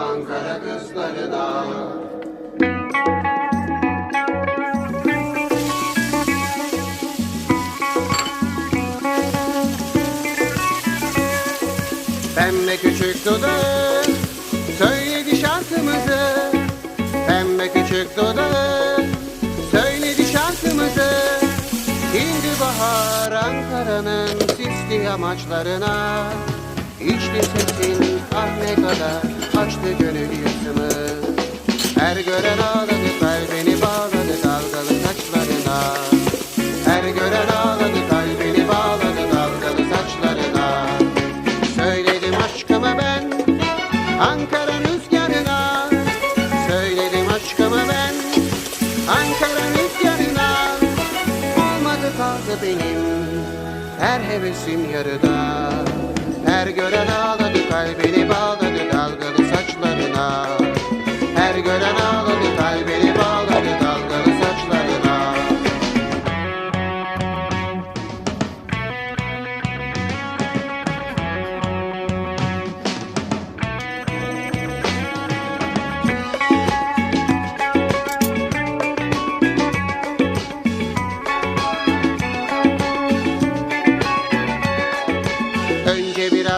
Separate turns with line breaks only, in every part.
Ankara kızlarına Pembe küçük dudağı söyledi şarkımızı. Pembe küçük dudağı söyledi şarkımızı. İndi bahar Ankara'nın sisli yamaçlarına İçti sesin ah ne kadar açtı gönül yasımı Her gören ağladı kalbini bağladı dalgalı saçlarına. Her gören ağladı kalbini bağladı dalgalı saçlarına. Söyledim aşkımı ben Ankara rüzgarına. Söyledim aşkımı ben Ankara rüzgarına. Olmadı kaldı benim Her hevesim yarıda. Her gören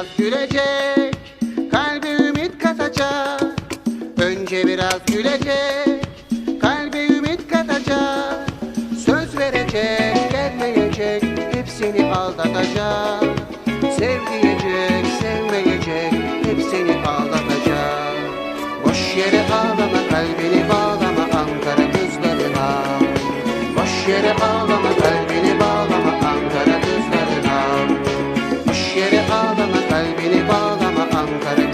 biraz gülecek, kalbi ümit katacak. Önce biraz gülecek, kalbi ümit katacak. Söz verecek, gelmeyecek, hepsini aldatacak. Sev diyecek, sevmeyecek, hepsini ağlatacak. Boş yere ağlama, kalbini bağlama Ankara kızlarına. Boş yere ağlama, Jai